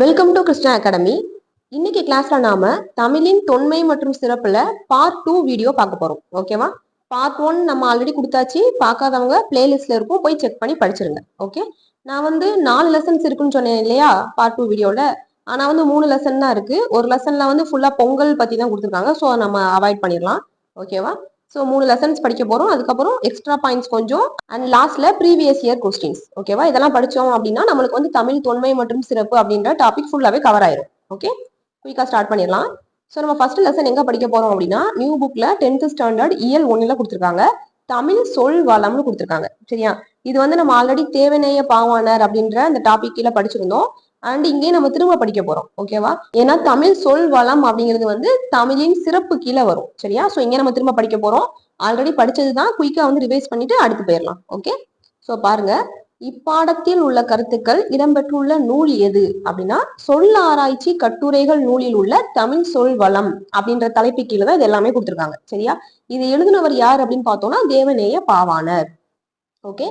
Welcome to Krishna academy இன்னைக்கு கிளாஸ்ல நாம தமிழின் தொன்மை மற்றும் சிறப்புல பார்ட் டூ வீடியோ பார்க்க போறோம். ஓகேவா பார்ட் ஒன் நம்ம ஆல்ரெடி கொடுத்தாச்சு. பார்க்காதவங்க பிளேலிஸ்ட்ல இருக்கும். போய் செக் பண்ணி படிச்சிருங்க. ஓகே நான் வந்து நாலு லெசன்ஸ் இருக்குன்னு சொன்னேன் இல்லையா? பார்ட் டூ வீடியோல ஆனா வந்து மூணு லெசன் தான் இருக்கு. ஒரு லெசன்ல வந்து ஃபுல்லா பொங்கல் பத்தி தான் கொடுத்துருக்காங்க. ஸோ நம்ம அவாய்ட் பண்ணிடலாம். ஓகேவா ஸோ மூணு லெசன்ஸ் படிக்க போறோம். அதுக்கப்புறம் எக்ஸ்ட்ரா பாயிண்ட்ஸ் கொஞ்சம். அண்ட் லாஸ்ட்ல ப்ரீவியஸ் இயர் கொஸ்டின்ஸ் ஓகேவா இதெல்லாம் படிச்சோம் அப்படின்னா நம்மளுக்கு வந்து தமிழ் தொன்மை மற்றும் சிறப்பு அப்படின்ற டாபிக் ஃபுல்லாவே கவர் ஆயிரும். ஓகே குயிக்கா ஸ்டார்ட் பண்ணிடலாம். ஸோ நம்ம ஃபர்ஸ்ட் லெசன் எங்க படிக்க போறோம் அப்படின்னா நியூ புக்ல டென்த் ஸ்டாண்டர்ட் இயல் ஒன்னுல கொடுத்துருக்காங்க. தமிழ் சொல் வளம்னு கொடுத்துருக்காங்க. சரியா? இது வந்து நம்ம ஆல்ரெடி தேவநேய பாவாணர் அப்படின்ற அந்த டாபிக் கீழே படிச்சிருந்தோம். அண்ட் இங்கே நம்ம திரும்ப படிக்க போறோம் ஓகேவா ஏன்னா தமிழ் சொல் வளம் அப்படிங்கிறது வந்து தமிழின் சிறப்பு கீழே வரும் சரியா? ஸோ இங்கே நம்ம திரும்ப படிக்க போறோம். ஆல்ரெடி படிச்சது தான் குயிக்கா வந்து ரிவைஸ் பண்ணிட்டு அடுத்து போயிடலாம் ஓகே ஸோ பாருங்க. இப்பாடத்தில் உள்ள கருத்துக்கள் இடம்பெற்றுள்ள நூல் எது? அப்படின்னா சொல் ஆராய்ச்சி கட்டுரைகள் நூலில் உள்ள தமிழ் சொல் வளம் அப்படின்ற தலைப்பு கீழே தான் இது எல்லாமே கொடுத்துருக்காங்க சரியா? இது எழுதினவர் யார் அப்படின்னு பார்த்தோம்னா தேவநேய பாவாணர் ஓகே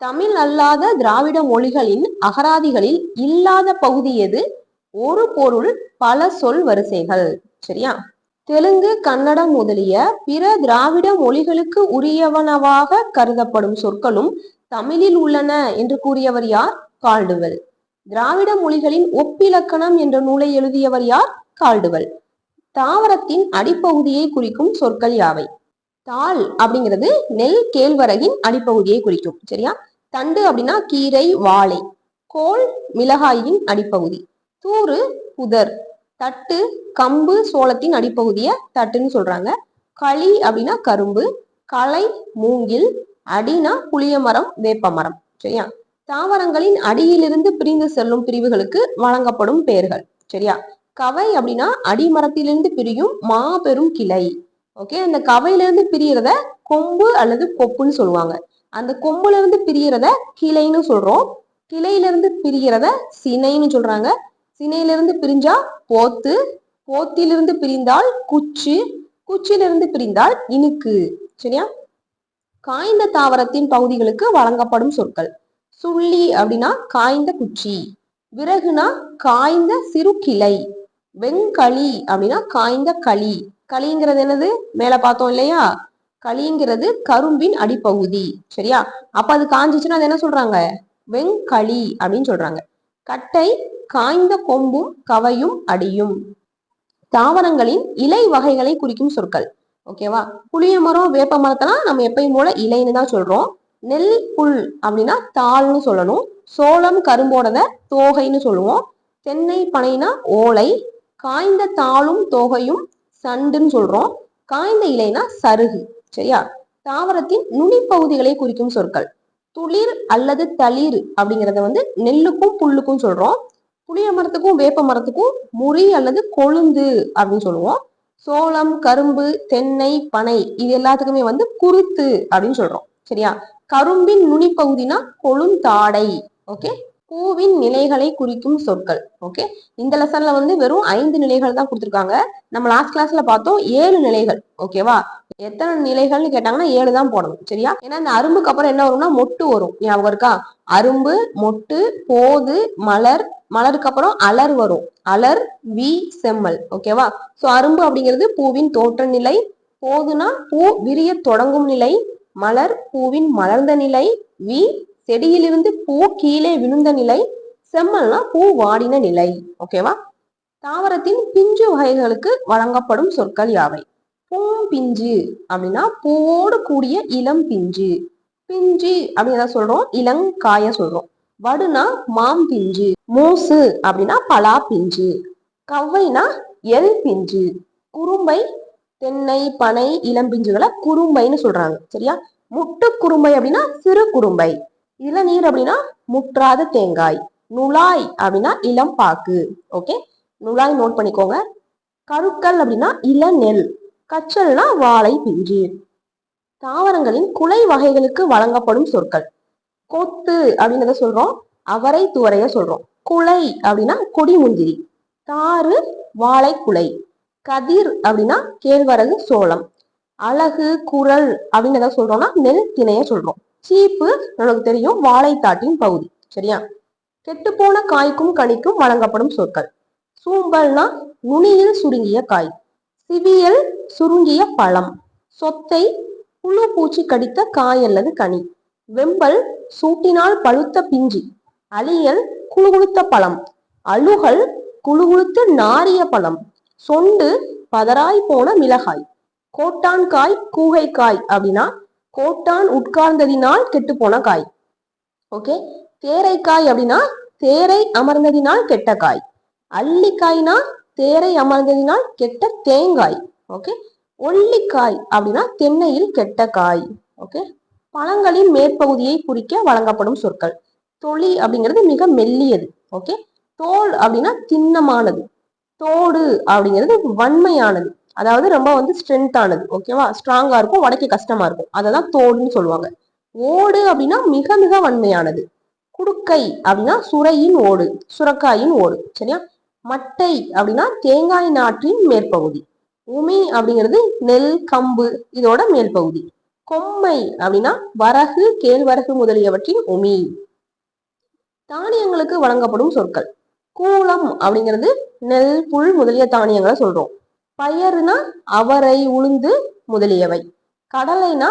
தமிழ் அல்லாத திராவிட மொழிகளின் அகராதிகளில் இல்லாத பகுதி எது? ஒரு பொருள் பல சொல் வரிசைகள். சரியா? தெலுங்கு கன்னடம் முதலிய பிற திராவிட மொழிகளுக்கு உரியவனவாக கருதப்படும் சொற்களும் தமிழில் உள்ளன என்று கூறியவர் யார்? கால்டுவல். திராவிட மொழிகளின் ஒப்பிலக்கணம் என்ற நூலை எழுதியவர் யார்? கால்டுவல். தாவரத்தின் அடிப்பகுதியை குறிக்கும் சொற்கள் யாவை? தாள் அப்படிங்கிறது நெல் கேழ்வரகின் அடிப்பகுதியை குறிக்கும். சரியா? தண்டு அப்படின்னா கீரை வாழை. கோல் மிளகாயின் அடிப்பகுதி. தூறு புதர். தட்டு கம்பு சோளத்தின் அடிப்பகுதியை தட்டுன்னு சொல்றாங்க. களி அப்படின்னா கரும்பு. களை மூங்கில். அடினா புளிய மரம் வேப்ப மரம் சரியா? தாவரங்களின் அடியிலிருந்து பிரிந்து செல்லும் பிரிவுகளுக்கு வழங்கப்படும் பெயர்கள். சரியா? கவை அப்படின்னா அடிமரத்திலிருந்து பிரியும் மாபெரும் கிளை. ஓகே அந்த கவையிலிருந்து பிரியறத கொம்பு அல்லது கொப்புன்னு சொல்லுவாங்க. அந்த கொம்புல இருந்து பிரியறத கிளைன்னு சொல்றோம். கிளையிலிருந்து பிரியறத சினைன்னு சொல்றாங்க. சினையிலிருந்து பிரிஞ்சா போத்து போத்திலிருந்து பிரிந்தால் குச்சி குச்சியிலிருந்து பிரிந்தால் இனுக்கு சரியா? காய்ந்த தாவரத்தின் பகுதிகளுக்கு வழங்கப்படும் சொற்கள். சுள்ளி அப்படின்னா காய்ந்த குச்சி விறகுனா காய்ந்த சிறு கிளை வெண்களி அப்படின்னா காய்ந்த களி களிங்கிறது என்னது? மேல பார்த்தோம் இல்லையா? களிங்கிறது கரும்பின் அடிப்பகுதி. சரியா? அப்ப அது காஞ்சிச்சுன்னா அது என்ன சொல்றாங்க? வெங்களி அப்படின்னு சொல்றாங்க. கட்டை காய்ந்த கொம்பும் கவையும் அடியும். தாவரங்களின் இலை வகைகளை குறிக்கும் சொற்கள். ஓகேவா? புளிய மரம் வேப்ப மரத்தெல்லாம் நம்ம எப்பயும் போல இலைன்னு தான் சொல்றோம். நெல் புல் அப்படின்னா தாள்னு சொல்லணும். சோளம் கரும்போடத தோகைன்னு சொல்லுவோம். தென்னை பனைனா ஓலை. காய்ந்த தாளும் தோகையும் சண்டுன்னு சொல்றோம். காய்ந்த இலைனா சருகு சரியா? தாவரத்தின் நுனிப்பகுதிகளை குறிக்கும் சொற்கள். துளிர் அல்லது தளிர் அப்படிங்கறத வந்து நெல்லுக்கும் புல்லுக்கும் சொல்றோம். புளிய மரத்துக்கும் வேப்ப மரத்துக்கும் முறி அல்லது கொழுந்து அப்படின்னு சொல்லுவோம். சோளம் கரும்பு தென்னை பனை இது எல்லாத்துக்குமே வந்து குருத்து அப்படின்னு சொல்றோம் சரியா? கரும்பின் நுனிப்பகுதினா கொழுந்தாடை ஓகே? பூவின் நிலைகளை குறிக்கும் சொற்கள். ஓகே இந்த லெசன்ல வந்து வெறும் ஐந்து நிலைகள் தான் கொடுத்துருக்காங்க. நம்ம லாஸ்ட் கிளாஸ்ல பார்த்தோம் ஏழு நிலைகள். ஓகேவா எத்தனை நிலைகள்னு கேட்டாங்கன்னா ஏழு தான் போடணும். சரியா? ஏன்னா இந்த அரும்புக்கு அப்புறம் என்ன வரும்னா மொட்டு வரும். ஞாபகம் இருக்கா? அரும்பு மொட்டு போது மலர். மலருக்கு அப்புறம் அலர் வரும். அலர் வி செம்மல். ஓகேவா சோ அரும்பு அப்படிங்கிறது பூவின் தோற்ற நிலை. போதுனா பூ விரிய தொடங்கும் நிலை. மலர் பூவின் மலர்ந்த நிலை. வி செடியிலிருந்து பூ கீழே விழுந்த நிலை செம்மல்னா பூ வாடின நிலை ஓகேவா தாவரத்தின் பிஞ்சு வகைகளுக்கு வழங்கப்படும் சொற்கள் யாவை? பூம்பிஞ்சு அப்படின்னா பூவோடு கூடிய இளம் பிஞ்சு. பிஞ்சு அப்படின்னு எதை சொல்றோம்? இளங்காய சொல்றோம். வடுனா மாம் பிஞ்சு மூசு அப்படின்னா பலா பிஞ்சு கவ்வைனா எல் பிஞ்சு குறும்பை தென்னை பனை இளம் பிஞ்சுகளை குறும்பைன்னு சொல்றாங்க சரியா? முட்டு குறும்பை அப்படின்னா சிறு குறும்பை இளநீர் அப்படின்னா முற்றாத தேங்காய். நுழாய் அப்படின்னா இளம் பாக்கு. ஓகே நுழாய் நோட் பண்ணிக்கோங்க. கருக்கல் அப்படின்னா இளநெல். கச்சல்னா வாழை பிஞ்சு. தாவரங்களின் குலை வகைகளுக்கு வழங்கப்படும் சொற்கள். கொத்து அப்படின்றத சொல்றோம்? அவரை துவரைய சொல்றோம். குலை அப்படின்னா கொடி முந்திரி தாறு வாழை குலை கதிர் அப்படின்னா கேழ்வரகு சோளம். அழகு குரல் அப்படின்னு எதாவது சொல்றோம்னா நெல் திணைய சொல்றோம். சீப்பு நமக்கு தெரியும் வாழைத்தாட்டின் பகுதி. சரியா? கெட்டுப்போன காய்க்கும் கனிக்கும் வழங்கப்படும் சொற்கள். சூம்பல்னா நுனியில் சுருங்கிய காய். சிவியல் சுருங்கிய பழம். சொத்தை புழு பூச்சி கடித்த காய் அல்லது கனி. வெம்பல் சூட்டினால் பழுத்த பிஞ்சி. அழியல் குழுகுழுத்த பழம். அழுகல் குழுகுழுத்து நாரிய பழம். சொண்டு பதராய் போன மிளகாய். கோட்டான் காய் கூகை காய் அப்படின்னா கோட்டான் உட்கார்ந்ததினால் கெட்டுப்போன காய். ஓகே தேரைக்காய் அப்படின்னா தேரை அமர்ந்ததினால் கெட்ட காய். அள்ளிக்காய்னா தேரை அமர்ந்ததினால் கெட்ட தேங்காய். ஓகே ஒல்லிக்காய் அப்படின்னா தென்னையில் கெட்ட காய். ஓகே பழங்களின் மேற்பகுதியை குறிக்க வழங்கப்படும் சொற்கள். தொளி அப்படிங்கிறது மிக மெல்லியது. ஓகே தோல் அப்படின்னா திண்ணமானது. தோடு அப்படிங்கிறது வன்மையானது. அதாவது ரொம்ப வந்து ஸ்ட்ரென்த்தானது ஓகேவா ஸ்ட்ராங்கா இருக்கும் உடைக்க கஷ்டமா இருக்கும். அதை தான் தோடுன்னு சொல்லுவாங்க. ஓடு அப்படின்னா மிக மிக வன்மையானது. குடுக்கை அப்படின்னா சுரையின் ஓடு சுரக்காயின் ஓடு சரியா? மட்டை அப்படின்னா தேங்காய் நாற்றின் மேற்பகுதி. உமி அப்படிங்கிறது நெல் கம்பு இதோட மேல்பகுதி கொம்மை அப்படின்னா வரகு கேழ்வரகு முதலியவற்றின் உமி. தானியங்களுக்கு வழங்கப்படும் சொற்கள். கூலம் அப்படிங்கிறது நெல் புல் முதலிய தானியங்களை சொல்றோம். பயறுனா அவரை உளுந்து முதலியவை. கடலைனா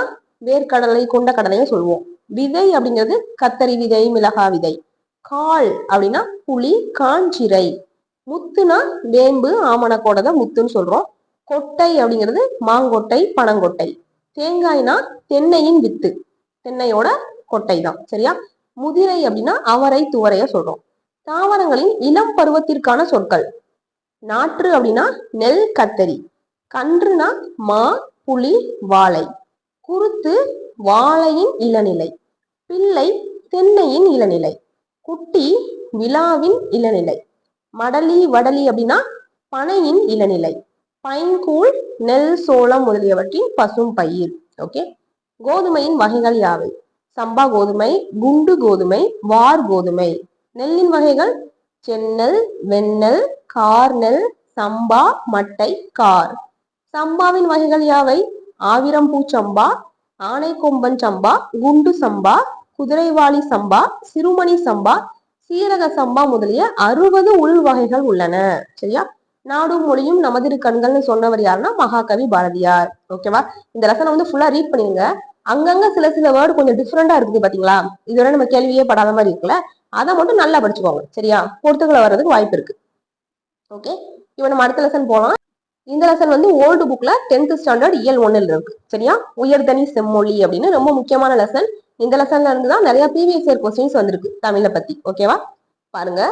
வேர்க்கடலை கொண்ட கடலையை சொல்லுவோம். விதை அப்படிங்கிறது கத்தரி விதை மிளகா விதை. கால் அப்படின்னா புளி காஞ்சிரை. முத்துனா வேம்பு ஆமணக்கோடத முத்துன்னு சொல்றோம். கொட்டை அப்படிங்கிறது மாங்கொட்டை பனங்கொட்டை. தேங்காய்னா தென்னையின் வித்து. தென்னையோட கொட்டை தான் சரியா? முதிரை அப்படின்னா அவரை துவரைய சொல்றோம். தாவரங்களின் இளம் பருவத்திற்கான சொற்கள். நாற்று அப்படின்னா நெல் கத்தரி. கன்றுனா மா புலி வாழை. குருத்து வாழையின் இளநிலை. பிள்ளை தென்னையின் இளநிலை. குட்டி விழாவின் இளநிலை. மடலி வடலி அப்படின்னா பனையின் இளநிலை. பைங்கூழ் நெல் சோளம் முதலியவற்றின் பசும் பயிர். ஓகே? கோதுமையின் வகைகள் யாவை? சம்பா கோதுமை குண்டு கோதுமை வார் கோதுமை. நெல்லின் வகைகள் சென்னல் வெண்ணெல் கார்நெல் சம்பா மட்டை கார். சம்பாவின் வகைகள் யாவை? ஆவிரம்பூ சம்பா ஆனைக்கொம்பன் சம்பா குண்டு சம்பா குதிரைவாளி சம்பா சிறுமணி சம்பா சீரக சம்பா முதலிய அறுபது உள் வகைகள் உள்ளன. சரியா? நாடும் மொழியும் நமதிரு கண்கள்னு சொன்னவர் யாருன்னா மகாகவி பாரதியார். ஓகேவா இந்த லெசனை வந்து ஃபுல்லா ரீட் பண்ணிருங்க அங்கங்க சில சில வேர்டு கொஞ்சம் டிஃப்ரெண்டா இருக்குது பாத்தீங்களா? இதுவரை நம்ம கேள்வியே படாத மாதிரி இருக்குல்ல? அதை மட்டும் நல்லா படிச்சுக்கோங்க. சரியா? பொறுத்துக்களை வர்றதுக்கு வாய்ப்பு இருக்கு. ஓகே இப்போ நம்ம அடுத்த லெசன் போகலாம் இந்த லெசன் வந்து ஓல்டு புக்ல டென்த் ஸ்டாண்டர்ட் இயல் ஒன்னில் இருக்கு. சரியா? உயர்தனி செம்மொழி அப்படின்னு ரொம்ப முக்கியமான லெசன் இந்த லெசன்ல இருந்து தான் நிறைய ப்ரீவியஸ் இயர் கொஸ்டின்ஸ் வந்திருக்கு தமிழை பத்தி. ஓகேவா பாருங்க.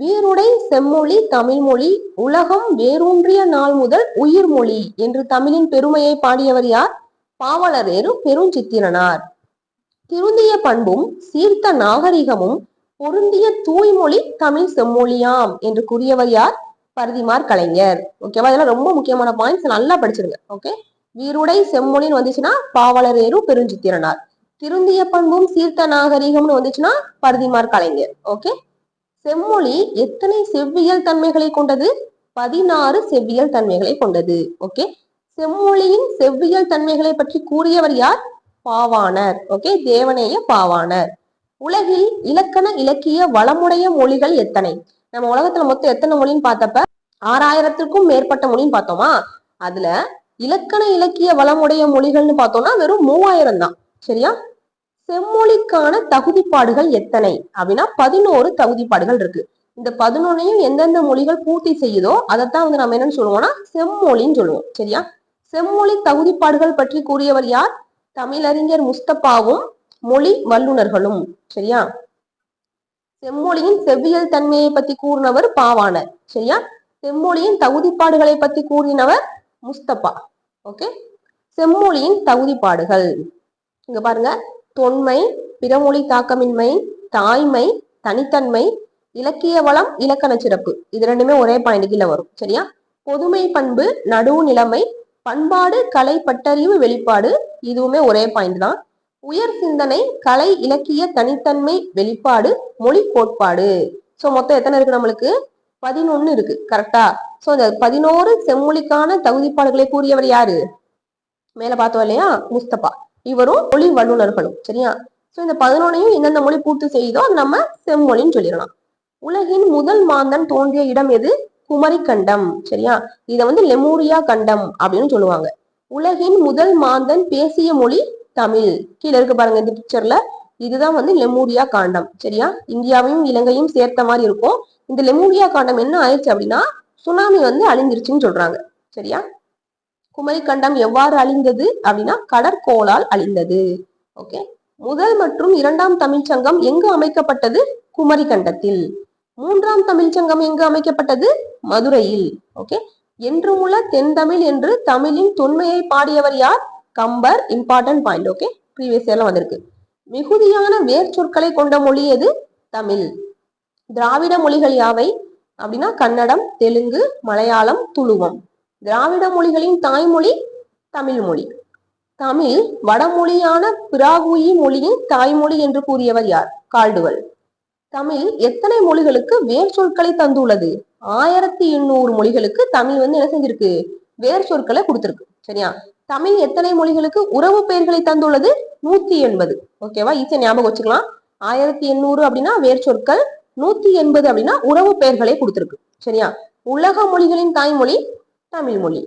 வீருடை செம்மொழி தமிழ்மொழி உலகம் வேரூன்றிய நாள் முதல் உயிர்மொழி என்று தமிழின் பெருமையை பாடியவர் யார்? பாவலரேறு பெருஞ்சித்திரனார். திருந்திய பண்பும் சீர்த்த நாகரிகமும் பொருந்திய தூய்மொழி தமிழ் செம்மொழியாம் என்று கூறியவர் யார்? பரதிமார் கலைஞர். ஓகேவா இதெல்லாம் ரொம்ப முக்கியமான பாயிண்ட்ஸ் நல்லா படிச்சிருங்க. ஓகே வீருடை செம்மொழின்னு வந்துச்சுன்னா பாவலரேரு பெருஞ்சித்திரனார். திருந்திய பண்பும் சீர்த்த நாகரிகம்னு வந்துச்சுன்னா பரதிமார் கலைஞர். ஓகே செம்மொழி எத்தனை செவ்வியல் தன்மைகளை கொண்டது? பதினாறு செவ்வியல் தன்மைகளை கொண்டது. ஓகே செம்மொழியின் செவ்வியல் தன்மைகளை பற்றி கூறியவர் யார்? பாவாணர். ஓகே தேவநேய பாவாணர். உலகில் இலக்கண இலக்கிய வளமுடைய மொழிகள் எத்தனை? நம்ம உலகத்துல மொத்தம் எத்தனை மொழின்னு பார்த்தப்ப ஆறாயிரத்திற்கும் மேற்பட்ட மொழின்னு பார்த்தோமா? அதுல இலக்கண இலக்கிய வளமுடைய மொழிகள்னு பார்த்தோம்னா வெறும் மூவாயிரம் தான். சரியா? செம்மொழிக்கான தகுதிப்பாடுகள் எத்தனை? அப்படின்னா பதினோரு தகுதிப்பாடுகள் இருக்கு. இந்த பதினொன்னையும் எந்தெந்த மொழிகள் பூர்த்தி செய்யுதோ அதைத்தான் வந்து நம்ம என்னன்னு சொல்லுவோம்னா செம்மொழின்னு சொல்லுவோம். சரியா? செம்மொழி தகுதிப்பாடுகள் பற்றி கூறியவர் யார்? தமிழறிஞர் முஸ்தபாவும் மொழி வல்லுநர்களும் சரியா? செம்மொழியின் செவ்வியல் தன்மையை பத்தி கூறினவர் பாவாணர் சரியா? செம்மொழியின் தகுதிப்பாடுகளை பத்தி கூறினவர் முஸ்தபா ஓகே செம்மொழியின் தகுதிப்பாடுகள் இங்க பாருங்க. தொன்மை பிறமொழி தாக்கமின்மை தாய்மை தனித்தன்மை இலக்கிய வளம் இலக்கண சிறப்பு இது ரெண்டுமே ஒரே பாயிண்ட் கீழே வரும் சரியா? பொதுமை பண்பு நடுவு நிலைமை பண்பாடு கலை பட்டறிவு வெளிப்பாடு இதுவுமே ஒரே பாயிண்ட் தான். உயர் சிந்தனை கலை இலக்கிய தனித்தன்மை வெளிப்பாடு மொழி கோட்பாடு. சோ மொத்தம் எத்தனை இருக்கு நம்மளுக்கு? பதினொன்னு இருக்கு கரெக்டா சோ இந்த பதினோரு செம்மொழிக்கான தகுதிப்பாடுகளை கூறியவர் யாரு? மேல பார்த்தோம் இல்லையா? முஸ்தபா. இவரும் மொழி வல்லுநர்களும் சரியா? சோ இந்த பதினொன்னையும் எந்தெந்த மொழி பூர்த்தி செய்யுதோ அது நம்ம செம்மொழின்னு சொல்லிடலாம். உலகின் முதல் மாந்தன் தோன்றிய இடம் எது? குமரி கண்டம் சரியா? இதை வந்து லெமூரியா கண்டம் அப்படின்னு சொல்லுவாங்க. உலகின் முதல் மாந்தன் பேசிய மொழி தமிழ். கீழே இருக்கு பாருங்க இந்த பிக்சர்ல இதுதான் வந்து லெமூரியா காண்டம். சரியா? இந்தியாவையும் இலங்கையும் சேர்த்த மாதிரி இருக்கும். இந்த லெமூரியா காண்டம் என்ன ஆயிடுச்சு அப்படின்னா சுனாமி வந்து அழிஞ்சிருச்சுன்னு சொல்றாங்க. சரியா? குமரி கண்டம் எவ்வாறு அழிந்தது அப்படின்னா கடற்கோளால் அழிந்தது. ஓகே? முதல் மற்றும் இரண்டாம் தமிழ்ச்சங்கம் எங்கு அமைக்கப்பட்டது? குமரி கண்டத்தில் மூன்றாம் தமிழ்ச்சங்கம் எங்கு அமைக்கப்பட்டது? மதுரையில். ஓகே? என்றுமுள்ள தென்தமிழ் என்று தமிழின் தொன்மையை பாடியவர் யார்? Kambar important point okay previous இயர்லாம் வந்திருக்கு. மிகுதியான வேர் சொற்களை கொண்ட மொழி எது? தமிழ். திராவிட மொழிகள் யாவை? அப்படின்னா கன்னடம் தெலுங்கு மலையாளம் துளுவம். திராவிட மொழிகளின் தாய்மொழி தமிழ் மொழி. தமிழ் வடமொழியான பிராகுயி மொழியின் தாய்மொழி என்று கூறியவர் யார்? கால்டுவல். தமிழ் எத்தனை மொழிகளுக்கு வேர் சொற்களை தந்துள்ளது? ஆயிரத்தி எண்ணூறு மொழிகளுக்கு தமிழ் வந்து என்ன செஞ்சிருக்கு? வேர் சொற்களை கொடுத்திருக்கு. சரியா? தமிழ் எத்தனை மொழிகளுக்கு உறவு பெயர்களை தந்துள்ளது? நூத்தி எண்பது. ஓகேவா ஈஸியா ஞாபகம் வச்சுக்கலாம். ஆயிரத்தி எண்ணூறு அப்படின்னா வேர் சொற்கள் நூத்தி எண்பது அப்படின்னா உறவு பெயர்களை கொடுத்துருக்கு. சரியா? உலக மொழிகளின் தாய்மொழி தமிழ் மொழி.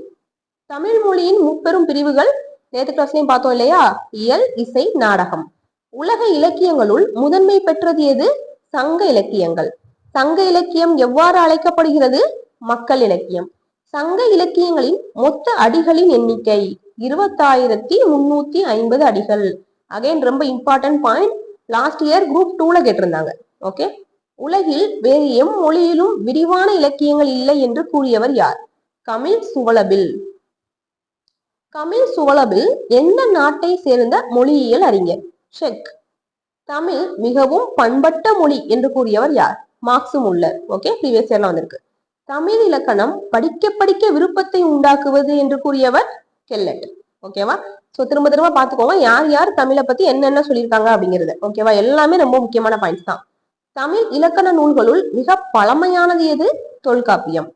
தமிழ் மொழியின் முப்பெரும் பிரிவுகள் நேற்று கிளாஸ்லயும் பார்த்தோம் இல்லையா? இயல் இசை நாடகம். உலக இலக்கியங்களுள் முதன்மை பெற்றது எது? சங்க இலக்கியங்கள். சங்க இலக்கியம் எவ்வாறு அழைக்கப்படுகிறது? மக்கள் இலக்கியம். சங்க இலக்கியங்களின் மொத்த அடிகளின் எண்ணிக்கை. இருபத்தாயிரத்தி முன்னூத்தி ஐம்பது அடிகள். அகைன் ரொம்ப important point last year group டூல கேட்டிருந்தாங்க. ஓகே உலகில் வேறு எம் மொழியிலும் விரிவான இலக்கியங்கள் இல்லை என்று கூறியவர் யார்? கமில் சுவலபில். கமில் சுவலபில் எந்த நாட்டை சேர்ந்த மொழியியல் அறிஞர்? செக். தமிழ் மிகவும் பண்பட்ட மொழி என்று கூறியவர் யார்? மார்க்ஸும் உள்ள ஓகே ப்ரீவியஸ் இயர்ல வந்திருக்கு. தமிழ் இலக்கணம் படிக்க படிக்க விருப்பத்தை உண்டாக்குவது என்று கூறியவர் கெல்லட் ஓகேவா? சோ திரும்ப திரும்ப பாத்துக்கோங்க யார் யார் தமிழை பத்தி என்னென்ன சொல்லியிருக்காங்க அப்படிங்கிறது. ஓகேவா? எல்லாமே ரொம்ப முக்கியமான பாயிண்ட்ஸ் தான். தமிழ் இலக்கண நூல்களுள் மிக பழமையானது எது? தொல்காப்பியம்.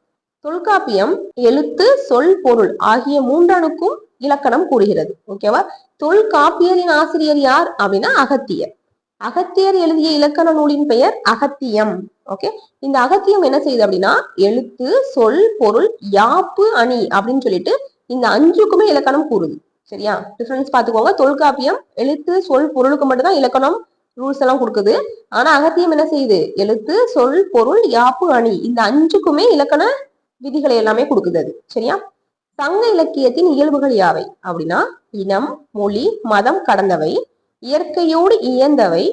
தொல்காப்பியம் எழுத்து சொல் பொருள் ஆகிய மூன்றணுக்கும் இலக்கணம் கூறுகிறது. ஓகேவா? தொல்காப்பியரின் ஆசிரியர் யார் அப்படின்னா அகத்தியர். அகத்தியர் எழுதிய இலக்கண நூலின் பெயர் அகத்தியம். ஓகே? இந்த அகத்தியம் என்ன செய்யுது அப்படின்னா எழுத்து சொல் பொருள் யாப்பு அணி அப்படின்னு சொல்லிட்டு இந்த அஞ்சுக்குமே இலக்கணம் கூறுது. சரியா? டிஃபரன்ஸ் பாத்துக்கோங்க தொல்காப்பியம் எழுத்து சொல் பொருளுக்கு மட்டும்தான் இலக்கணம் ரூல்ஸ் எல்லாம் கொடுக்குது. ஆனா அகத்தியம் என்ன செய்யுது? எழுத்து சொல் பொருள் யாப்பு அணி இந்த அஞ்சுக்குமே இலக்கண விதிகளை எல்லாமே கொடுக்குது அது. சரியா? சங்க இலக்கியத்தின் இயல்புகள் யாவை? அப்படின்னா இனம் மொழி மதம் கடந்தவை இயற்கையோடு இயந்தவை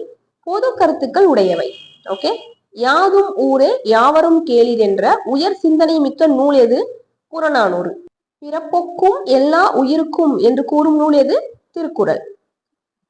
பொது கருத்துக்கள் உடையவை. ஓகே யாதும் ஊரே யாவரும் கேளீர் என்ற உயர் சிந்தனை மிக்க நூல் எது? புறநானூறு பிறப்பொக்கும் எல்லா உயிருக்கும் என்று கூறும் நூல் எது? திருக்குறள்.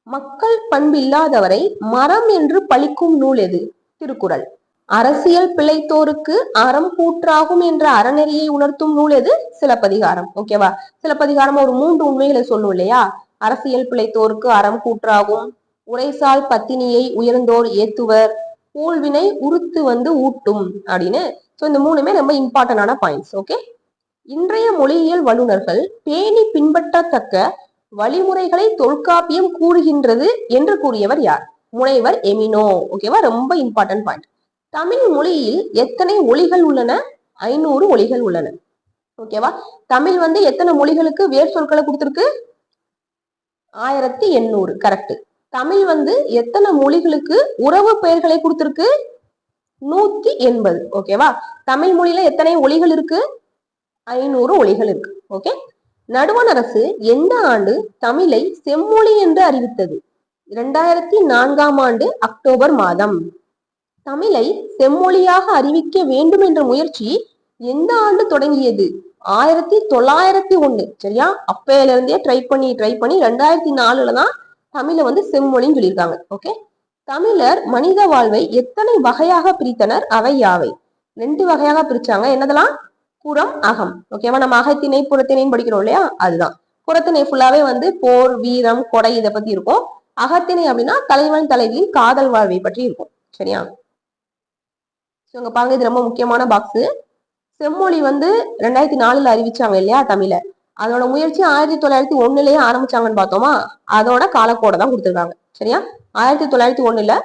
மக்கள் பண்பு இல்லாதவரை மரம் என்று பழிக்கும் நூல் எது? திருக்குறள். அரசியல் பிழைத்தோருக்கு அறம் கூற்றாகும் என்ற அறநெறியை உணர்த்தும் நூல் எது? சிலப்பதிகாரம். ஓகேவா சிலப்பதிகாரம் ஒரு மூன்று உண்மைகளை சொல்லும் இல்லையா? அரசியல் பிழைத்தோருக்கு அறம் கூற்றாகும் உரைசால் பத்தினியை உயர்ந்தோர் ஏத்துவர். ஊழ்வினை உறுத்து வந்து ஊட்டும் அப்படின்னு. ஸோ இந்த மூணுமே ரொம்ப இம்பார்ட்டன்டான பாயிண்ட்ஸ் ஓகே இன்றைய மொழியியல் வல்லுநர்கள் பேணி பின்பற்றத்தக்க வழிமுறைகளை தொல்காப்பியம் கூறுகின்றது என்று கூறியவர் யார்? முனைவர் எமினோ. ஓகேவா ரொம்ப இம்பார்ட்டன்ட் பாயிண்ட் தமிழ் மொழியில் எத்தனை ஒலிகள் உள்ளன? ஐநூறு ஒலிகள் உள்ளன. ஓகேவா தமிழ் வந்து எத்தனை மொழிகளுக்கு வேர் சொற்களை கொடுத்துருக்கு? ஆயிரத்தி எண்ணூறு. கரெக்ட் தமிழ் வந்து எத்தனை மொழிகளுக்கு உறவு பெயர்களை கொடுத்துருக்கு? நூத்தி எண்பது. ஓகேவா தமிழ் மொழியில எத்தனை ஒலிகள் இருக்கு? ஐநூறு ஒலிகள் இருக்கு. ஓகே நடுவண் அரசு எந்த ஆண்டு தமிழை செம்மொழி என்று அறிவித்தது? இரண்டாயிரத்தி நான்காம் ஆண்டு அக்டோபர் மாதம். தமிழை செம்மொழியாக அறிவிக்க வேண்டும் என்ற முயற்சி எந்த ஆண்டு தொடங்கியது? ஆயிரத்தி தொள்ளாயிரத்தி ஒண்ணு சரியா? அப்பையில இருந்தே ட்ரை பண்ணி ட்ரை பண்ணி ரெண்டாயிரத்தி நாலுல தான் தமிழை வந்து செம்மொழின்னு சொல்லியிருக்காங்க. ஓகே தமிழர் மனித வாழ்வை எத்தனை வகையாக பிரித்தனர்? அவை யாவை? ரெண்டு வகையாக பிரிச்சாங்க. என்னதெல்லாம்? புறம் அகம். ஓகேவா நம்ம அகத்திணை புறத்திணைன்னு படிக்கிறோம் இல்லையா? அதுதான். புறத்திணை ஃபுல்லாவே வந்து போர் வீரம் கொடை இதை பத்தி இருக்கும். அகத்திணை அப்படின்னா தலைவன் தலைவியின் காதல் வாழ்வை பற்றி இருக்கும். சரியா? ஸோ பாருங்க இது ரொம்ப முக்கியமான பாக்ஸ் செம்மொழி வந்து ரெண்டாயிரத்தி நாலுல அறிவிச்சாங்க இல்லையா தமிழ? அதோட முயற்சி ஆயிரத்தி தொள்ளாயிரத்தி ஒண்ணுலயே ஆரம்பிச்சாங்கன்னு பார்த்தோமா? அதோட காலக்கோடை தான் கொடுத்துருக்காங்க. சரியா? ஆயிரத்தி தொள்ளாயிரத்தி ஒண்ணுல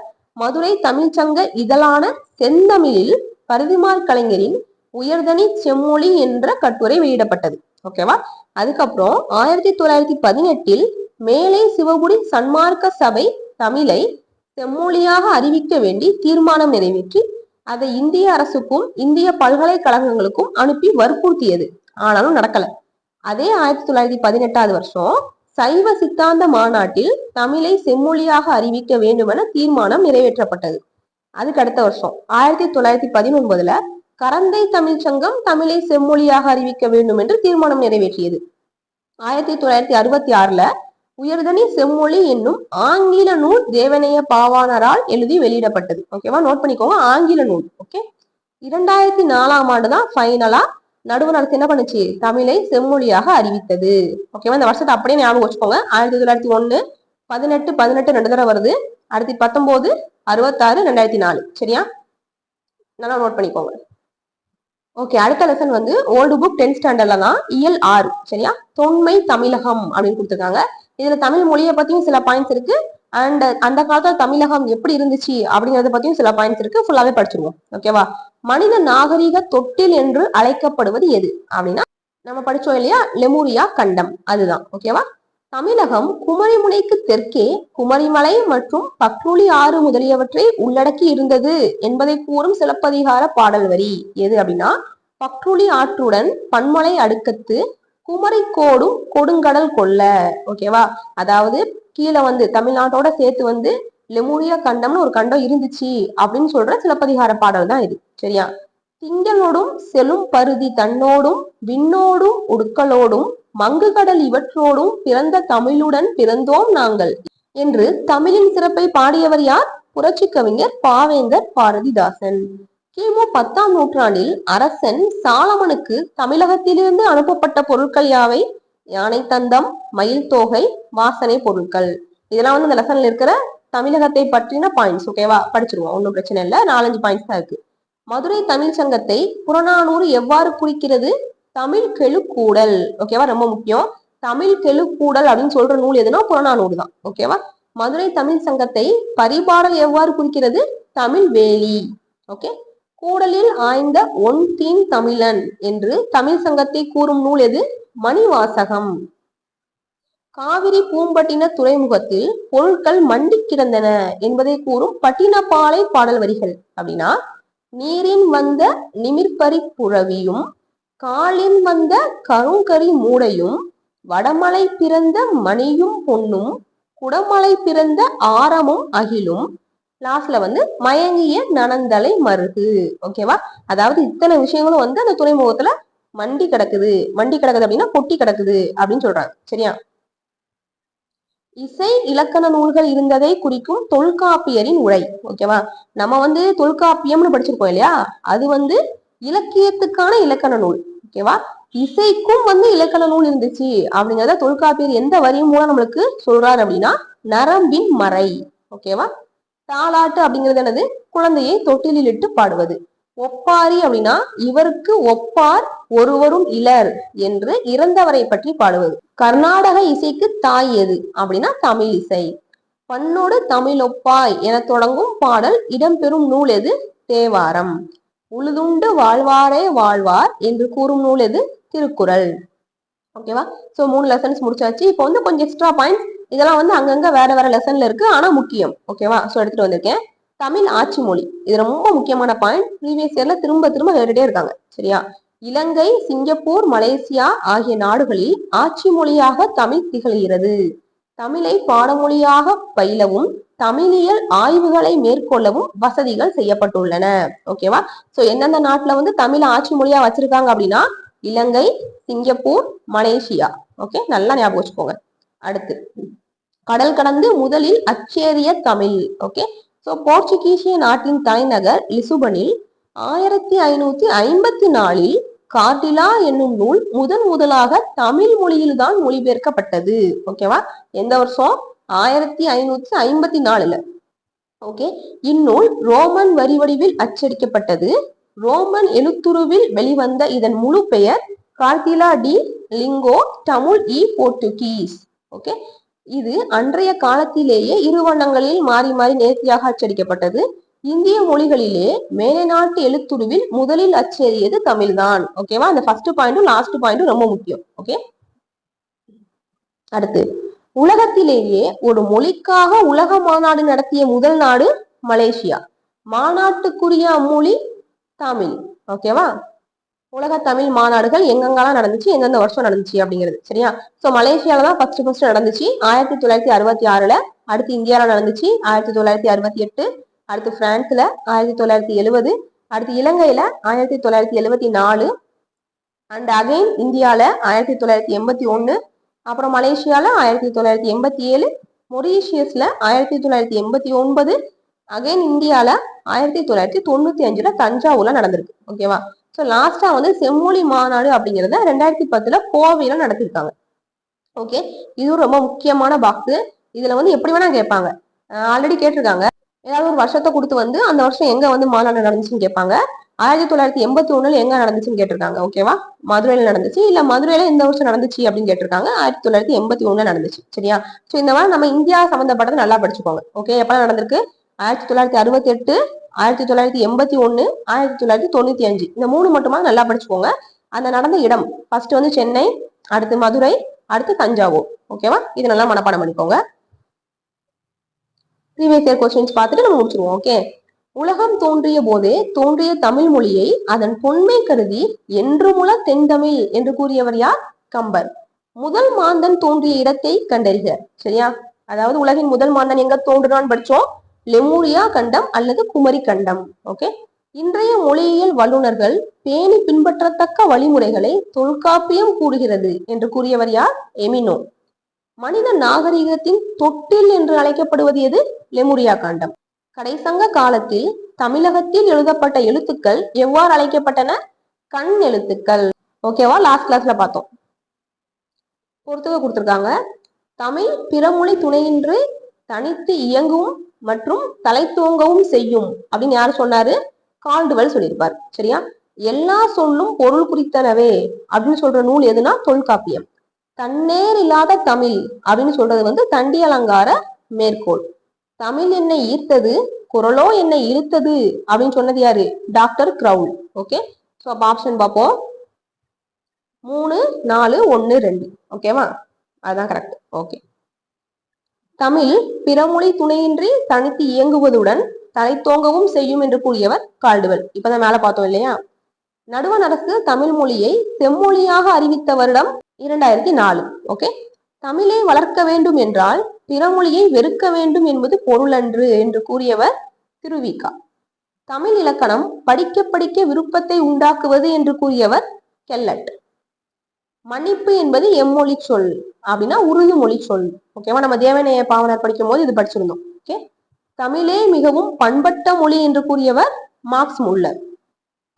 மதுரை தமிழ்ச்சங்க இதழான செந்தமிழில் பருதிமார் கலைஞரின் உயர்தனி செம்மொழி என்ற கட்டுரை வெளியிடப்பட்டது. ஓகேவா அதுக்கப்புறம் ஆயிரத்தி தொள்ளாயிரத்தி பதினெட்டில் மேலை சிவகுடி சன்மார்க்க சபை தமிழை செம்மொழியாக அறிவிக்க வேண்டி தீர்மானம் நிறைவேற்றி அதை இந்திய அரசுக்கும் இந்திய பல்கலைக்கழகங்களுக்கும் அனுப்பி வற்புறுத்தியது. ஆனாலும் நடக்கல. அதே ஆயிரத்தி தொள்ளாயிரத்தி பதினெட்டாவது வருஷம் சைவ சித்தாந்த மாநாட்டில் தமிழை செம்மொழியாக அறிவிக்க வேண்டுமென தீர்மானம் நிறைவேற்றப்பட்டது. அதுக்கு அடுத்த வருஷம் ஆயிரத்தி தொள்ளாயிரத்தி பதினொன்பதுல கரந்தை தமிழ் சங்கம் தமிழை செம்மொழியாக அறிவிக்க வேண்டும் என்று தீர்மானம் நிறைவேற்றியது. ஆயிரத்தி தொள்ளாயிரத்தி அறுபத்தி ஆறுல உயர்தனி செம்மொழி என்னும் ஆங்கில நூல் தேவனைய பாவாணரால் எழுதி வெளியிடப்பட்டது. ஓகேவா நோட் பண்ணிக்கோங்க. ஆங்கில நூல். ஓகே இரண்டாயிரத்தி நாலாம் ஆண்டு தான் ஃபைனலா நடுவர் அரசு என்ன பண்ணுச்சு? தமிழை செம்மொழியாக அறிவித்தது. ஓகேவா இந்த வருஷத்தை அப்படியே ஞாபகம் வச்சுக்கோங்க. ஆயிரத்தி தொள்ளாயிரத்தி ஒண்ணு பதினெட்டு பதினெட்டு ரெண்டு தடவை வருது. அடுத்து பத்தொன்பது அறுபத்தாறு ரெண்டாயிரத்தி நாலு. சரியா? நல்லா நோட் பண்ணிக்கோங்க. ஓகே அடுத்த லெசன் வந்து ஓல்டு புக் டென்த் ஸ்டாண்டர்ட்ல தான் இயல் ஆறு சரியா? தொன்மை தமிழகம் அப்படின்னு கொடுத்துருக்காங்க. இதுல தமிழ் மொழியை பத்தியும் சில பாயிண்ட்ஸ் இருக்கு. அண்ட் அந்த காலத்துல தமிழகம் எப்படி இருந்துச்சு அப்படிங்கறத பத்தியும் சில பாயிண்ட்ஸ் இருக்கு. ஃபுல்லாவே படிச்சிருவோம். ஓகேவா மனித நாகரிக தொட்டில் என்று அழைக்கப்படுவது எது? அப்படின்னா நம்ம படிச்சோம் இல்லையா? லெமூரியா கண்டம். அதுதான். ஓகேவா தமிழகம் குமரிமுனைக்கு தெற்கே குமரிமலை மற்றும் பக்ருளி ஆறு முதலியவற்றை உள்ளடக்கி இருந்தது என்பதை கூறும் சிலப்பதிகார பாடல் வரி. எது அப்படின்னா பக்ருளி ஆற்றுடன் பன்மலை அடுக்கத்து குமரிக்கோடும் கொடுங்கடல் கொல்ல ஓகேவா அதாவது கீழே வந்து தமிழ்நாட்டோட சேர்த்து வந்து லெமூரியா கண்டம்னு ஒரு கண்டம் இருந்துச்சு அப்படின்னு சொல்ற சிலப்பதிகார பாடல் தான் இது. சரியா? திங்களோடும் செலும் பருதி தன்னோடும் விண்ணோடும் உடுக்களோடும் மங்கு கடல் இவற்றோடும் பிறந்த தமிழுடன் பிறந்தோம் நாங்கள். என்று தமிழின் சிறப்பை பாடியவர் யார்? புரட்சி கவிஞர் பாவேந்தர் பாரதிதாசன். கிமு பத்தாம் நூற்றாண்டில் அரசன் சாலமனுக்கு தமிழகத்திலிருந்து அனுப்பப்பட்ட பொருட்கள் யாவை? யானை தந்தம் மயில் தோகை வாசனை பொருட்கள். இதெல்லாம் வந்து இந்த லெசன்ல இருக்கிற தமிழகத்தை பற்றின பாயிண்ட்ஸ் ஓகேவா படிச்சிருவோம். ஒன்றும் பிரச்சனை இல்லை. நாலஞ்சு பாயிண்ட்ஸ் தான் இருக்கு. மதுரை தமிழ் சங்கத்தை புறநானூறு எவ்வாறு குறிக்கிறது? தமிழ் கெழுக்கூடல். ஓகேவா ரொம்ப முக்கியம். தமிழ் கெழுக்கூடல் அப்படின்னு சொல்ற நூல் எதுனா புறநானூறு தான். ஓகேவா மதுரை தமிழ் சங்கத்தை பரிபாடல் எவ்வாறு குறிக்கிறது? தமிழ் வேலி. ஓகே கூடலில் ஆய்ந்த ஒன் தீன் தமிழன் என்று தமிழ் சங்கத்தை கூறும் நூல் எது? மணிவாசகம். காவிரி பூம்பட்டின துறைமுகத்தில் பொருட்கள் மண்டி கிடந்தன என்பதை கூறும் பட்டினப்பாலை பாடல் வரிகள். அப்படின்னா நீரின் வந்த நிமிர்பரி புழவியும் காலின் வந்த கருங்கரி மூடையும் வடமலை பிறந்த மணியும் பொன்னும் குடமலை பிறந்த ஆரமும் அகிலும். லாஸ்ட்ல வந்து மயங்கிய நனந்தலை மருகு ஓகேவா அதாவது இத்தனை விஷயங்களும் வந்து அந்த துறைமுகத்துல மண்டி கிடக்குது. மண்டி கிடக்குது அப்படின்னா கொட்டி கிடக்குது அப்படின்னு சொல்றாங்க. சரியா? இசை இலக்கண நூல்கள் இருந்ததை குறிக்கும் தொல்காப்பியரின் உரை. ஓகேவா நம்ம வந்து தொல்காப்பியம்னு படிச்சிருக்கோம் இல்லையா? அது வந்து இலக்கியத்துக்கான இலக்கண நூல் ஓகேவா இசைக்கும் வந்து இலக்கண நூல் இருந்துச்சு அப்படிங்கறத தொல்காப்பியர் எந்த வரியும் மூலம் நம்மளுக்கு சொல்றாரு அப்படின்னா நரம்பின் மறை ஓகேவா தாளாட்டு அப்படிங்கிறது என்னது? குழந்தையை தொட்டிலில் இட்டு பாடுவது. ஒப்பாரி அப்படின்னா இவருக்கு ஒப்பார் ஒருவரும் இலர் என்று இறந்தவரை பற்றி பாடுவது. கர்நாடக இசைக்கு தாய் எது? அப்படின்னா தமிழ் இசை. பண்ணோடு தமிழ் ஒப்பாய் என தொடங்கும் பாடல் இடம்பெறும் நூல் எது? தேவாரம். உழுதுண்டு வாழ்வாரே வாழ்வார் என்று கூறும் நூல் எது? திருக்குறள். ஓகேவா சோ மூணு லெசன்ஸ் முடிச்சாச்சு. இப்போ வந்து கொஞ்சம் எக்ஸ்ட்ரா பாயிண்ட்ஸ் இதெல்லாம் வந்து அங்கங்க வேற வேற லெசன்ல இருக்கு. ஆனா முக்கியம். ஓகேவா சோ எடுத்துட்டு வந்திருக்கேன். தமிழ் ஆட்சி மொழி. இது ரொம்ப முக்கியமான பாயிண்ட் ப்ரீவியஸ் இயர்ல திரும்ப திரும்ப வேறுடே இருக்காங்க. சரியா? இலங்கை சிங்கப்பூர் மலேசியா ஆகிய நாடுகளில் ஆட்சி மொழியாக தமிழ் திகழ்கிறது. தமிழை பாடமொழியாக பயிலவும் தமிழியல் ஆய்வுகளை மேற்கொள்ளவும் வசதிகள் செய்யப்பட்டுள்ளன. ஓகேவா சோ எந்தெந்த நாட்டுல வந்து தமிழ் ஆட்சி மொழியா வச்சிருக்காங்க அப்படின்னா இலங்கை சிங்கப்பூர் மலேசியா. ஓகே நல்லா ஞாபகம் வச்சுக்கோங்க. அடுத்து கடல் கடந்து முதலில் அச்சேரிய தமிழ். ஓகே சோ போர்ச்சுகீசிய நாட்டின் தலைநகர் லிசுபனில் ஆயிரத்தி ஐநூத்தி ஐம்பத்தி நாலில் காட்டிலா என்னும் நூல் முதன் முதலாக தமிழ் மொழியில்தான் மொழிபெயர்க்கப்பட்டது. ஓகேவா எந்த வருஷம்? ஆயிரத்தி ஐநூத்தி ஐம்பத்தி நாலுல. ஓகே இந்நூல் ரோமன் வரி வடிவில் அச்சடிக்கப்பட்டது. ரோமன் எழுத்துருவில் வெளிவந்த இதன் முழு பெயர் கார்த்திலா டி லிங்கோ தமிழ் இ போர்த்துகீஸ். ஓகே இது அன்றைய காலத்திலேயே இரு வண்ணங்களில் மாறி மாறி நேர்த்தியாக அச்சடிக்கப்பட்டது. இந்திய மொழிகளிலே மேலை நாட்டு எழுத்துருவில் முதலில் அச்சேறியது தமிழ்தான். ஓகேவா அந்த ஃபர்ஸ்ட் பாயிண்ட்டும் லாஸ்ட் பாயிண்ட்டும் ரொம்ப முக்கியம். ஓகே அடுத்து. உலகத்திலேயே ஒரு மொழிக்காக உலக மாநாடு நடத்திய முதல் நாடு மலேசியா. மாநாட்டுக்குரிய அம்மொழி தமிழ். ஓகேவா உலக தமிழ் மாநாடுகள் எங்கெங்கெல்லாம் நடந்துச்சு? எந்தெந்த வருஷம் நடந்துச்சு அப்படிங்கிறது. சரியா? ஸோ மலேசியால தான் ஃபர்ஸ்ட் ஃபர்ஸ்ட் நடந்துச்சு. ஆயிரத்தி தொள்ளாயிரத்தி அறுபத்தி ஆறுல அடுத்து இந்தியாவில் நடந்துச்சு. ஆயிரத்தி தொள்ளாயிரத்தி அறுபத்தி எட்டு அடுத்து பிரான்ஸ்ல ஆயிரத்தி தொள்ளாயிரத்தி எழுபது அடுத்து இலங்கையில ஆயிரத்தி தொள்ளாயிரத்தி எழுபத்தி நாலு அண்ட் அகைன் இந்தியாவில் ஆயிரத்தி தொள்ளாயிரத்தி எண்பத்தி ஒன்று அப்புறம் மலேசியாவில் ஆயிரத்தி தொள்ளாயிரத்தி எண்பத்தி ஏழு மொரீஷியஸில் ஆயிரத்தி தொள்ளாயிரத்தி எண்பத்தி ஒன்பது அகைன் இந்தியாவில் ஆயிரத்தி தொள்ளாயிரத்தி தொண்ணூற்றி அஞ்சில் தஞ்சாவூரில் நடந்திருக்கு. ஓகேவா ஸோ லாஸ்ட்டாக வந்து செம்மொழி மாநாடு அப்படிங்கிறத ரெண்டாயிரத்தி பத்தில் கோவையில் நடத்திருக்காங்க. ஓகே இதுவும் ரொம்ப முக்கியமான பாக்ஸு இதில் வந்து எப்படி வேணால் கேட்பாங்க. ஆல்ரெடி கேட்டிருக்காங்க. ஏதாவது ஒரு வருஷத்தை கொடுத்து வந்து அந்த வருஷம் எங்கே வந்து மாநாடு நடந்துச்சுன்னு கேட்பாங்க. ஆயிரத்தி தொள்ளாயிரத்தி எண்பத்தி ஒண்ணுல எங்க நடந்துச்சுன்னு கேட்டிருக்காங்க ஓகேவா மதுரையில நடந்துச்சு இல்ல மதுரையில இந்த வருஷம் நடந்துச்சு அப்படின்னு கேட்டிருக்காங்க ஆயிரத்தி தொள்ளாயிரத்தி எண்பத்தி ஒண்ணுல நடந்துச்சு சரியா? சோ இந்த மாதிரி நம்ம இந்தியா சம்பந்தப்பட்டது நல்லா படிச்சுக்கோங்க ஓகே எப்ப நடந்திருக்கு? ஆயிரத்தி தொள்ளாயிரத்தி அறுபத்தி எட்டு ஆயிரத்தி தொள்ளாயிரத்தி எண்பத்தி ஒண்ணு ஆயிரத்தி தொள்ளாயிரத்தி தொண்ணூத்தி அஞ்சு இந்த மூணு மட்டுமா நல்லா படிச்சுக்கோங்க. அந்த நடந்த இடம் ஃபர்ஸ்ட் வந்து சென்னை அடுத்து மதுரை அடுத்து தஞ்சாவூர் ஓகேவா இது நல்லா மனப்பாடம் பண்ணிக்கோங்க. ப்ரீவியஸ் இயர் கொஸ்டின்ஸ் பார்த்துட்டு நம்ம முடிச்சிருவோம் ஓகே உலகம் தோன்றிய போதே தோன்றிய தமிழ் மொழியை அதன் பொன்மை கருதி என்று முல தென்தமிழ் என்று கூறியவர் யார்? கம்பர். முதல் மாந்தன் தோன்றிய இடத்தை கண்டறிக. சரியா? அதாவது உலகின் முதல் மாந்தன் எங்க தோன்றுனான்னு படிச்சோம்? லெமூரியா கண்டம் அல்லது குமரி கண்டம். ஓகே? இன்றைய மொழியியல் வல்லுநர்கள் பேணி பின்பற்றத்தக்க வழிமுறைகளை தொல்காப்பியம் கூறுகிறது என்று கூறியவர் யார்? எமினோ. மனித நாகரிகத்தின் தொட்டில் என்று அழைக்கப்படுவது எது? லெமுரியா காண்டம். கடைசங்க காலத்தில் தமிழகத்தில் எழுதப்பட்ட எழுத்துக்கள் எவ்வாறு அழைக்கப்பட்டன? கண் எழுத்துக்கள். ஓகேவா லாஸ்ட் கிளாஸ்ல பார்த்தோம். பொறுத்துக்க கொடுத்துருக்காங்க. தமிழ் பிறமொழி துணையின்றி தனித்து இயங்கும் மற்றும் தலைத்தோங்கவும் செய்யும் அப்படின்னு யார் சொன்னாரு? கால்டுவல் சொல்லியிருப்பார். சரியா? எல்லா சொல்லும் பொருள் குறித்தனவே அப்படின்னு சொல்ற நூல் எதுனா தொல்காப்பியம். தன்னேர் இல்லாத தமிழ் அப்படின்னு சொல்றது வந்து தண்டி அலங்கார மேற்கோள். தமிழ் என்னை ஈர்த்தது குரலோ என்னை இழுத்தது அப்படின்னு சொன்னது யாரு? டாக்டர் கிரவுல் ஓகே ஸோ அப்போ ஆப்ஷன் பார்ப்போம். மூணு நாலு ஒன்று ரெண்டு. ஓகேவா அதுதான் கரெக்ட் ஓகே தமிழ் பிறமொழி துணையின்றி தனித்து இயங்குவதுடன் தலைத்தோங்கவும் செய்யும் என்று கூறியவர் கால்டுவெல். இப்பதான் மேல பார்த்தோம் இல்லையா? நடுவண் அரசு தமிழ் மொழியை செம்மொழியாக அறிவித்த வருடம் இரண்டாயிரத்தி நாலு. ஓகே தமிழை வளர்க்க வேண்டும் என்றால் பிறமொழியை வெறுக்க வேண்டும் என்பது பொருளன்று என்று கூறியவர் திருவிகா தமிழ் இலக்கணம் படிக்க படிக்க விருப்பத்தை உண்டாக்குவது என்று கூறியவர் கெல்லட். மன்னிப்பு என்பது எம்மொழி சொல் அப்படின்னா உருது மொழி சொல். ஓகேவா நம்ம தேவனைய பாவனர் படிக்கும் போது இது படிச்சிருந்தோம். ஓகே தமிழே மிகவும் பண்பட்ட மொழி என்று கூறியவர் மார்க்ஸ் முல்லர்.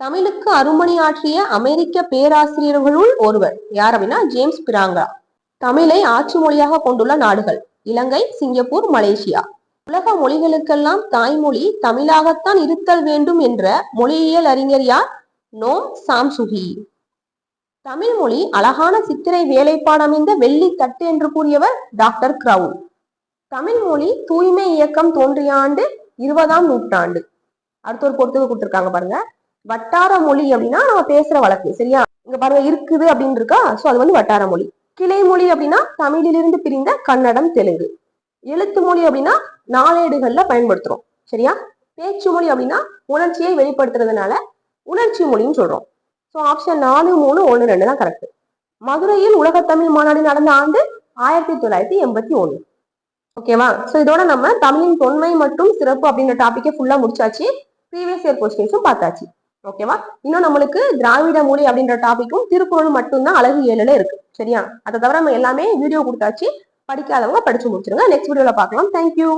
தமிழுக்கு அருமணி ஆற்றிய அமெரிக்க பேராசிரியர்களுள் ஒருவர். யார் அப்படின்னா? ஜேம்ஸ் பிராங்கா. தமிழை ஆட்சி மொழியாக கொண்டுள்ள நாடுகள் இலங்கை சிங்கப்பூர் மலேசியா. உலக மொழிகளுக்கெல்லாம் தாய்மொழி தமிழாகத்தான் இருத்தல் வேண்டும் என்ற மொழியியல் அறிஞர் யார்? நோம் சாம்சுகி. தமிழ் மொழி அழகான சித்திரை வேலைப்பாடமைந்த வெள்ளி தட்டு என்று கூறியவர் டாக்டர் கிரவுன். தமிழ் மொழி தூய்மை இயக்கம் தோன்றிய ஆண்டு இருபதாம் நூற்றாண்டு. அடுத்த ஒரு பொறுத்துக்கு கொடுத்துருக்காங்க பாருங்க. வட்டார மொழி அப்படின்னா நம்ம பேசுற வழக்கு சரியா? இங்க பாருங்க இருக்குது அப்படின்னு இருக்கா சோ அது வந்து வட்டார மொழி. கிளை மொழி அப்படின்னா தமிழிலிருந்து பிரிந்த கன்னடம் தெலுங்கு. எழுத்து மொழி அப்படின்னா நாளேடுகள்ல பயன்படுத்துறோம் சரியா? பேச்சு மொழி அப்படின்னா உணர்ச்சியை வெளிப்படுத்துறதுனால உணர்ச்சி மொழின்னு சொல்றோம். ஸோ ஆப்ஷன் நாலு மூணு ஒன்று ரெண்டு தான் கரெக்ட் மதுரையில் உலகத்தமிழ் மாநாடு நடந்த ஆண்டு ஆயிரத்தி தொள்ளாயிரத்தி எண்பத்தி ஒன்று. ஓகேவா ஸோ இதோட நம்ம தமிழின் தொன்மை மற்றும் சிறப்பு அப்படின்ற டாபிக்கே ஃபுல்லா முடிச்சாச்சு. ப்ரீவியஸ் இயர் கொஸ்டின்ஸும் பார்த்தாச்சு. ஓகேவா இன்னும் நம்மளுக்கு திராவிட மொழி அப்படின்ற டாபிக்கும் திருக்குறள் மட்டும்தான் அழகு ஏழுல இருக்கு. சரியா? அதை தவிர நம்ம எல்லாமே வீடியோ கொடுத்தாச்சு. படிக்காதவங்க படிச்சு முடிச்சிருங்க. நெக்ஸ்ட் வீடியோல பார்க்கலாம். தேங்க்யூ